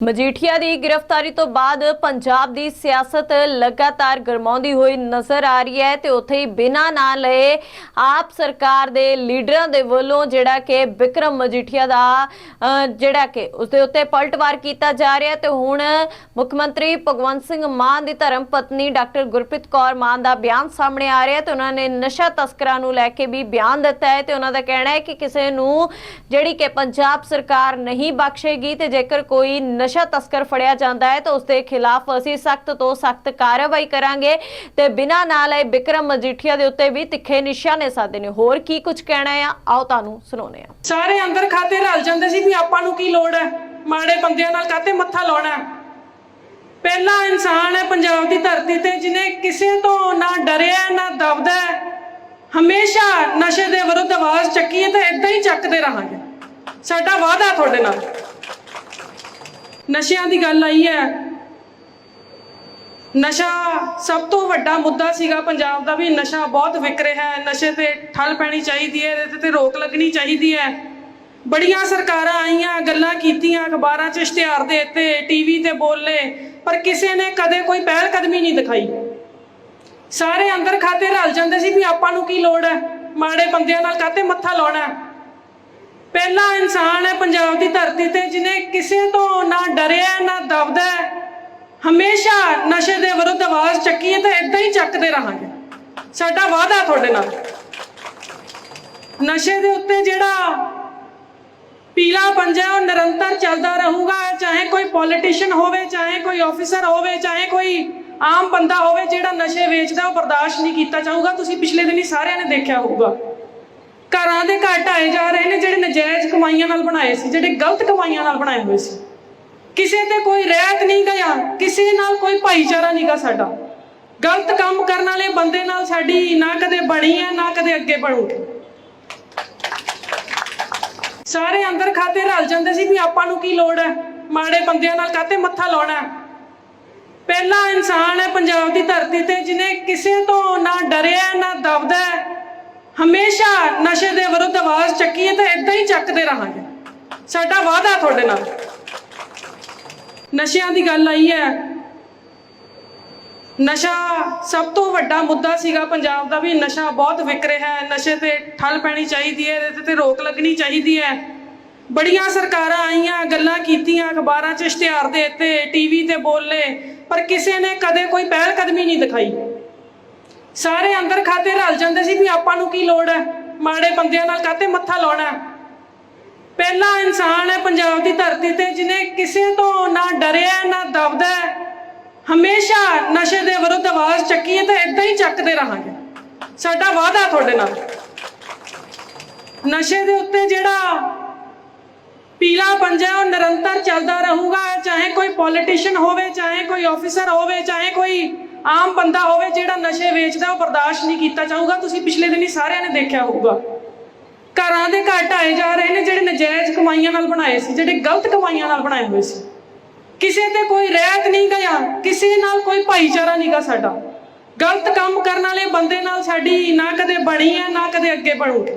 ਮਜੀਠੀਆ ਦੀ ਗ੍ਰਿਫਤਾਰੀ ਤੋਂ ਬਾਅਦ ਪੰਜਾਬ ਦੀ ਸਿਆਸਤ ਲਗਾਤਾਰ ਗਰਮਾਉਂਦੀ ਹੋਈ ਨਜ਼ਰ ਆ ਰਹੀ ਹੈ ਤੇ ਉੱਥੇ ਹੀ ਬਿਨਾਂ ਨਾ ਲਏ ਆਪ ਸਰਕਾਰ ਦੇ ਲੀਡਰਾਂ ਦੇ ਵੱਲੋਂ ਜਿਹੜਾ ਕਿ ਵਿਕਰਮ ਮਜੀਠੀਆ ਦਾ ਜਿਹੜਾ ਕਿ ਉਸ ਦੇ ਉੱਤੇ ਪਲਟਵਾਰ ਕੀਤਾ ਜਾ ਰਿਹਾ ਤੇ ਹੁਣ ਮੁੱਖ ਮੰਤਰੀ ਭਗਵੰਤ ਸਿੰਘ ਮਾਨ ਦੀ ਧਰਮ ਪਤਨੀ ਡਾਕਟਰ ਗੁਰਪ੍ਰੀਤ ਕੌਰ ਮਾਨ ਦਾ ਬਿਆਨ ਸਾਹਮਣੇ ਆ ਰਿਹਾ ਤੇ ਉਹਨਾਂ ਨੇ ਨਸ਼ਾ ਤਸਕਰਾਂ ਨੂੰ ਲੈ ਕੇ ਵੀ ਬਿਆਨ ਦਿੱਤਾ ਹੈ ਤੇ ਉਹਨਾਂ ਦਾ ਕਹਿਣਾ ਹੈ ਕਿ ਕਿਸੇ ਨੂੰ ਜਿਹੜੀ ਕਿ ਪੰਜਾਬ ਸਰਕਾਰ ਨਹੀਂ ਬਖਸ਼ੇਗੀ ਤੇ ਜੇਕਰ ਕੋਈ ਨਸ਼ਾ ਤਸਕਰ ਫੜਿਆ ਜਾਂਦਾ ਹੈ ਤਾਂ ਉਸ ਦੇ ਖਿਲਾਫ ਅਸੀਂ ਸਖਤ ਤੋਂ ਸਖਤ ਕਾਰਵਾਈ ਕਰਾਂਗੇ ਤੇ ਬਿਨਾਂ ਨਾਲ ਇਹ ਵਿਕਰਮ ਮਜੀਠੀਆ ਦੇ ਉੱਤੇ ਵੀ ਤਿੱਖੇ ਨਿਸ਼ਾਨੇ ਸਾਧੇ ਨੇ। ਹੋਰ ਕੀ ਕੁਝ ਕਹਿਣਾ ਹੈ? ਆਓ ਤੁਹਾਨੂੰ ਸੁਣਾਉਂਦੇ ਹਾਂ। ਸਾਰੇ ਅੰਦਰ ਖਾਤੇ ਰਲ ਜਾਂਦੇ ਸੀ ਵੀ ਆਪਾਂ ਨੂੰ ਕੀ ਲੋੜ ਹੈ? ਮਾੜੇ ਬੰਦਿਆਂ ਨਾਲ ਕਾਤੇ ਮੱਥਾ ਲਾਉਣਾ ਪਹਿਲਾ ਇਨਸਾਨ ਹੈ ਪੰਜਾਬ ਦੀ ਧਰਤੀ ਤੇ ਜਿਨੇ ਕਿਸੇ ਤੋਂ ਨਾ ਡਰਿਆ, ਨਾ ਦਬਦਾ ਹਮੇਸ਼ਾ ਨਸ਼ੇ ਦੇ ਵਿਰੁੱਧ ਆਵਾਜ਼ ਚੱਕੀ ਹੈ ਤੇ ਇਦਾਂ ਹੀ ਚੱਕਦੇ ਰਹਾਂਗੇ। ਸਾਡਾ ਵਾਅਦਾ ਤੁਹਾਡੇ ਨਾਲ। ਨਸ਼ਿਆਂ ਦੀ ਗੱਲ ਆਈ ਹੈ। ਨਸ਼ਾ ਸਭ ਤੋਂ ਵੱਡਾ ਮੁੱਦਾ ਸੀਗਾ ਪੰਜਾਬ ਦਾ ਵੀ ਨਸ਼ਾ ਬਹੁਤ ਵਿਕ ਰਿਹਾ ਹੈ। ਨਸ਼ੇ ਤੇ ਠੱਲ ਪੈਣੀ ਚਾਹੀਦੀ ਹੈ, ਇਹਦੇ ਤੇ ਰੋਕ ਲੱਗਣੀ ਚਾਹੀਦੀ ਹੈ। ਬੜੀਆਂ ਸਰਕਾਰਾਂ ਆਈਆਂ, ਗੱਲਾਂ ਕੀਤੀਆਂ, ਅਖਬਾਰਾਂ 'ਚ ਇਸ਼ਤਿਹਾਰ ਦੇ ਦਿੱਤੇ, ਟੀਵੀ ਤੇ ਬੋਲੇ, ਪਰ ਕਿਸੇ ਨੇ ਕਦੇ ਕੋਈ ਪਹਿਲ ਕਦਮੀ ਨਹੀਂ ਦਿਖਾਈ। ਸਾਰੇ ਅੰਦਰ ਖਾਤੇ ਰਲ ਜਾਂਦੇ ਸੀ ਵੀ ਆਪਾਂ ਨੂੰ ਕੀ ਲੋੜ ਹੈ? ਮਾੜੇ ਬੰਦਿਆਂ ਨਾਲ ਕਾਤੇ ਮੱਥਾ ਲਾਉਣਾ ਪਹਿਲਾ ਇਨਸਾਨ ਹੈ ਪੰਜਾਬ ਦੀ ਧਰਤੀ ਤੇ ਜਿਨੇ ਕਿਸੇ ਡਰਿਆ ਨਾ ਦਬਦਾ ਹਮੇਸ਼ਾ ਨਸ਼ੇ ਦੇ ਵਿਰੁੱਧ ਆਵਾਜ਼ ਚੱਕੀਏ ਤਾਂ ਤੇ ਇਦਾਂ ਹੀ ਚੱਕਦੇ ਰਹਾਂਗੇ। ਸਾਡਾ ਵਾਅਦਾ ਤੁਹਾਡੇ ਨਾਲ। ਨਸ਼ੇ ਦੇ ਉੱਤੇ ਜਿਹੜਾ ਪੀਲਾ ਪੰਜਾ, ਉਹ ਨਿਰੰਤਰ ਚੱਲਦਾ ਰਹੂਗਾ। ਚਾਹੇ ਕੋਈ ਪੋਲੀਟੀਸ਼ੀਅਨ ਹੋਵੇ, ਚਾਹੇ ਕੋਈ ਆਫੀਸਰ ਹੋਵੇ, ਚਾਹੇ ਕੋਈ ਆਮ ਬੰਦਾ ਹੋਵੇ, ਜਿਹੜਾ ਨਸ਼ੇ ਵੇਚਦਾ, ਉਹ ਬਰਦਾਸ਼ਤ ਨਹੀਂ ਕੀਤਾ ਜਾਊਗਾ। ਤੁਸੀਂ ਪਿਛਲੇ ਦਿਨੀ ਸਾਰਿਆਂ ਨੇ ਦੇਖਿਆ ਹੋਊਗਾ। ਘਰਾਂ ਦੇ ਘਰ ਢਾਏ ਜਾ ਰਹੇ ਨੇ, ਜਿਹੜੇ ਨਜਾਇਜ਼ ਕਮਾਈਆਂ ਨਾਲ ਬਣਾਏ ਸੀ, ਜਿਹੜੇ ਗਲਤ ਕਮਾਈਆਂ ਨਾਲ ਬਣਾਏ ਹੋਏ ਸੀ। ਕਿਸੇ ਤੇ ਕੋਈ ਰਹਿਤ ਨਹੀਂ ਗਿਆ, ਕਿਸੇ ਨਾਲ ਕੋਈ ਭਾਈਚਾਰਾ ਨਹੀਂਗਾ ਸਾਡਾ। ਗਲਤ ਕੰਮ ਕਰਨ ਵਾਲੇ ਬੰਦੇ ਨਾਲ ਸਾਡੀ ਨਾ ਕਦੇ ਬਣੀ ਹੈ, ਨਾ ਕਦੇ ਅੱਗੇ ਬਣੂਗੀ। ਸਾਰੇ ਅੰਦਰ ਖਾਤੇ ਰਲ ਜਾਂਦੇ ਸੀ ਵੀ ਆਪਾਂ ਨੂੰ ਕੀ ਲੋੜ ਹੈ? ਮਾੜੇ ਬੰਦਿਆਂ ਨਾਲ ਕਾਤੇ ਮੱਥਾ ਲਾਉਣਾ ਪਹਿਲਾ ਇਨਸਾਨ ਹੈ ਪੰਜਾਬ ਦੀ ਧਰਤੀ ਤੇ, ਜਿਨੇ ਕਿਸੇ ਤੋਂ ਨਾ ਡਰਿਆ, ਨਾ ਦਬਦਾ ਹਮੇਸ਼ਾ ਨਸ਼ੇ ਦੇ ਵਿਰੁੱਧ ਆਵਾਜ਼ ਚੱਕੀ ਹੈ ਤਾਂ ਇਦਾਂ ਹੀ ਚੱਕਦੇ ਰਹਾਂਗੇ। ਸਾਡਾ ਵਾਅਦਾ ਤੁਹਾਡੇ ਨਾਲ। ਨਸ਼ਿਆਂ ਦੀ ਗੱਲ ਆਈ ਹੈ। ਨਸ਼ਾ ਸਭ ਤੋਂ ਵੱਡਾ ਮੁੱਦਾ ਸੀਗਾ ਪੰਜਾਬ ਦਾ ਵੀ ਨਸ਼ਾ ਬਹੁਤ ਵਿਕ ਰਿਹਾ ਹੈ। ਨਸ਼ੇ ਤੇ ਠੱਲ ਪੈਣੀ ਚਾਹੀਦੀ ਹੈ, ਇਹਦੇ ਤੇ ਰੋਕ ਲੱਗਣੀ ਚਾਹੀਦੀ ਹੈ। ਬੜੀਆਂ ਸਰਕਾਰਾਂ ਆਈਆਂ, ਗੱਲਾਂ ਕੀਤੀਆਂ, ਅਖਬਾਰਾਂ 'ਚ ਇਸ਼ਤਿਹਾਰ ਦੇ ਦਿੱਤੇ, ਟੀਵੀ ਤੇ ਬੋਲੇ, ਪਰ ਕਿਸੇ ਨੇ ਕਦੇ ਕੋਈ ਪਹਿਲ ਕਦਮੀ ਨਹੀਂ ਦਿਖਾਈ। ਸਾਰੇ ਅੰਦਰ ਖਾਤੇ ਰਲ ਜਾਂਦੇ ਸੀ ਵੀ ਆਪਾਂ ਨੂੰ ਕੀ ਲੋੜ ਹੈ? ਮਾੜੇ ਬੰਦਿਆਂ ਨਾਲ ਕਾਤੇ ਮੱਥਾ ਲਾਉਣਾ ਪਹਿਲਾ ਇਨਸਾਨ ਹੈ ਪੰਜਾਬ ਦੀ ਧਰਤੀ ਤੇ ਜਿਨੇ ਕਿਸੇ ਤੋਂ ਨਾ ਡਰਿਆ, ਨਾ ਦਬਦਾ ਹਮੇਸ਼ਾ ਨਸ਼ੇ ਦੇ ਵਿਰੁੱਧ ਆਵਾਜ਼ ਚੱਕੀ ਹੈ ਤਾਂ ਇਦਾਂ ਹੀ ਚੱਕਦੇ ਰਹਾਂਗੇ। ਸਾਡਾ ਵਾਅਦਾ ਤੁਹਾਡੇ ਨਾਲ। ਨਸ਼ੇ ਦੇ ਉੱਤੇ ਜਿਹੜਾ ਪੀਲਾ ਪੰਜਾ ਉਹ ਨਿਰੰਤਰ ਚੱਲਦਾ ਰਹੂਗਾ, ਚਾਹੇ ਕੋਈ ਪੋਲੀਟੀਸ਼ੀਅਨ ਹੋਵੇ, ਚਾਹੇ ਕੋਈ ਆਫੀਸਰ ਹੋਵੇ, ਚਾਹੇ ਕੋਈ ਆਮ ਬੰਦਾ ਹੋਵੇ ਜਿਹੜਾ ਨਸ਼ੇ ਵੇਚਦਾ, ਉਹ ਬਰਦਾਸ਼ਤ ਨਹੀਂ ਕੀਤਾ ਜਾਊਗਾ। ਤੁਸੀਂ ਪਿਛਲੇ ਦਿਨ ਹੀ ਸਾਰਿਆਂ ਨੇ ਦੇਖਿਆ ਹੋਊਗਾ। ਘਰਾਂ ਦੇ ਘਰ ਢਾਏ ਜਾ ਰਹੇ ਨੇ ਜਿਹੜੇ ਨਜਾਇਜ਼ ਕਮਾਈਆਂ ਨਾਲ ਬਣਾਏ ਸੀ, ਜਿਹੜੇ ਗਲਤ ਕਮਾਈਆਂ ਨਾਲ ਬਣਾਏ ਹੋਏ ਸੀ। ਕਿਸੇ ਤੇ ਕੋਈ ਰਹਿਤ ਨਹੀਂ ਗਿਆ, ਕਿਸੇ ਨਾਲ ਕੋਈ ਭਾਈਚਾਰਾ ਨਹੀਂ ਗਾ ਸਾਡਾ। ਗਲਤ ਕੰਮ ਕਰਨ ਵਾਲੇ ਬੰਦੇ ਨਾਲ ਸਾਡੀ ਨਾ ਕਦੇ ਬਣੀ ਹੈ ਨਾ ਕਦੇ ਅੱਗੇ ਬਣੂਗੀ।